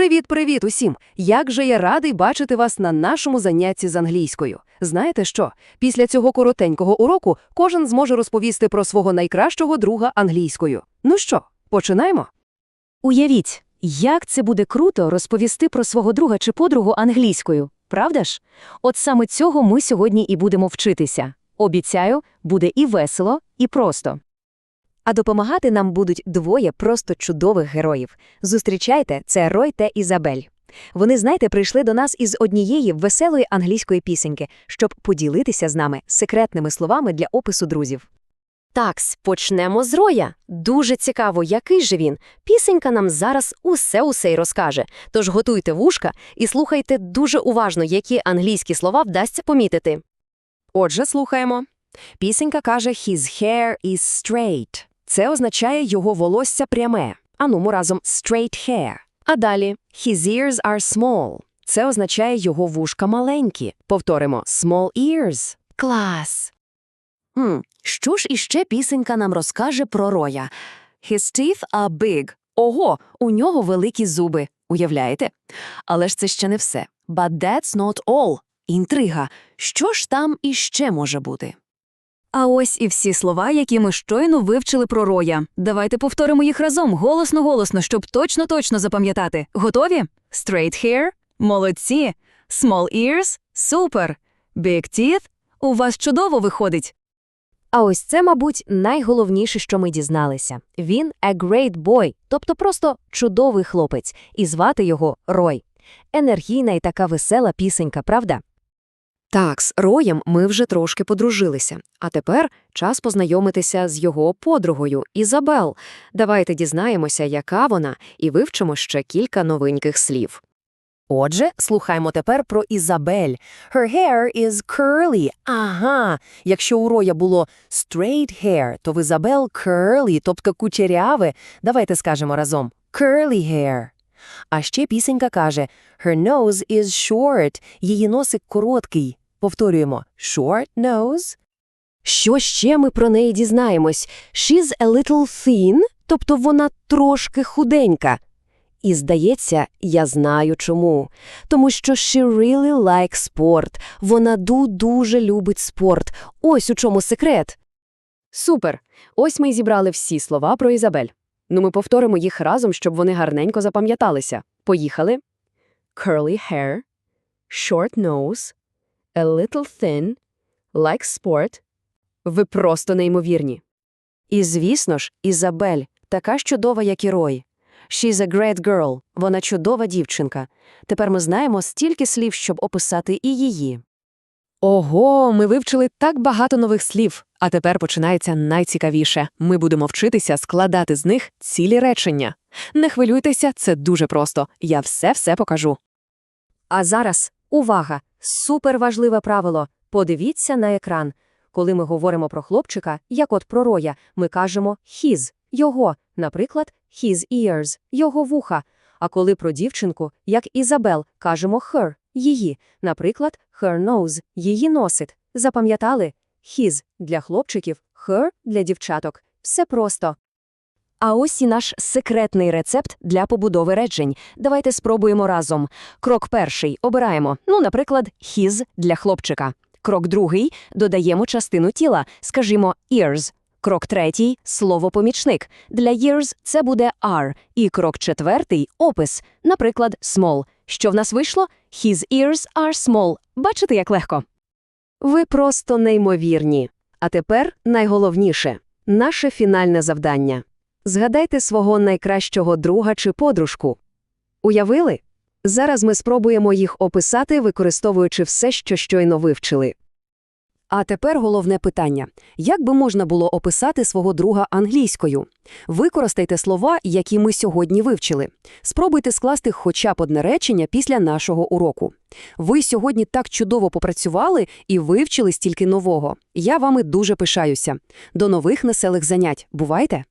Привіт-привіт усім! Як же я радий бачити вас на нашому занятті з англійською. Знаєте що? Після цього коротенького уроку кожен зможе розповісти про свого найкращого друга англійською. Ну що, починаємо? Уявіть, як це буде круто розповісти про свого друга чи подругу англійською, правда ж? От саме цього ми сьогодні і будемо вчитися. Обіцяю, буде і весело, і просто. А допомагати нам будуть двоє просто чудових героїв. Зустрічайте, це Рой та Ізабель. Вони, знаєте, прийшли до нас із однієї веселої англійської пісеньки, щоб поділитися з нами секретними словами для опису друзів. Такс, почнемо з Роя. Дуже цікаво, який же він. Пісенька нам зараз усе-усе й розкаже. Тож готуйте вушка і слухайте дуже уважно, які англійські слова вдасться помітити. Отже, слухаємо. Пісенька каже «His hair is straight». Це означає його волосся пряме. Анумо разом «straight hair». А далі «His ears are small». Це означає його вушка маленькі. Повторимо «small ears». Клас! Хм, що ж іще пісенька нам розкаже про Роя? His teeth are big. Ого, у нього великі зуби. Уявляєте? Але ж це ще не все. But that's not all. Інтрига. Що ж там іще може бути? А ось і всі слова, які ми щойно вивчили про Роя. Давайте повторимо їх разом, голосно-голосно, щоб точно-точно запам'ятати. Готові? Straight hair? Молодці. Small ears? Супер. Big teeth? У вас чудово виходить. А ось це, мабуть, найголовніше, що ми дізналися. Він a great boy, тобто просто чудовий хлопець, і звати його Рой. Енергійна і така весела пісенька, правда? Так, з Роєм ми вже трошки подружилися. А тепер час познайомитися з його подругою Ізабел. Давайте дізнаємося, яка вона, і вивчимо ще кілька новеньких слів. Отже, слухаємо тепер про Ізабель. Her hair is curly. Ага. Якщо у Роя було straight hair, то в Ізабел curly, тобто кучеряве. Давайте скажемо разом curly hair. А ще пісенька каже Her nose is short. Її носик короткий. Повторюємо short nose. Що ще ми про неї дізнаємось? She's a little thin, тобто вона трошки худенька. І, здається, я знаю чому. Тому що she really likes sport. Вона ду-дуже любить спорт. Ось у чому секрет. Супер! Ось ми й зібрали всі слова про Ізабель. Ну, ми повторимо їх разом, щоб вони гарненько запам'яталися. Поїхали. Curly hair, short nose, a little thin, like sport. Ви просто неймовірні. І, звісно ж, Ізабель, така ж чудова, як і Рой. She's a great girl. Вона чудова дівчинка. Тепер ми знаємо стільки слів, щоб описати і її. Ого, ми вивчили так багато нових слів. А тепер починається найцікавіше. Ми будемо вчитися складати з них цілі речення. Не хвилюйтеся, це дуже просто. Я все-все покажу. А зараз увага! Суперважливе правило. Подивіться на екран. Коли ми говоримо про хлопчика, як от про роя, ми кажемо his – його, наприклад, his ears – його вуха. А коли про дівчинку, як Ізабел, кажемо her – її, наприклад, her nose – її носик. Запам'ятали? His – для хлопчиків, her – для дівчаток. Все просто. А ось і наш секретний рецепт для побудови речень. Давайте спробуємо разом. Крок перший – обираємо, ну, наприклад, his – для хлопчика. Крок другий – додаємо частину тіла, скажімо, ears. Крок третій – слово помічник. Для ears це буде are. І крок четвертий – опис, наприклад, small. Що в нас вийшло? His ears are small. Бачите, як легко? Ви просто неймовірні. А тепер найголовніше – наше фінальне завдання. Згадайте свого найкращого друга чи подружку. Уявили? Зараз ми спробуємо їх описати, використовуючи все, що щойно вивчили. А тепер головне питання. Як би можна було описати свого друга англійською? Використайте слова, які ми сьогодні вивчили. Спробуйте скласти хоча б одне речення після нашого уроку. Ви сьогодні так чудово попрацювали і вивчили стільки нового. Я вами дуже пишаюся. До нових веселих занять. Бувайте!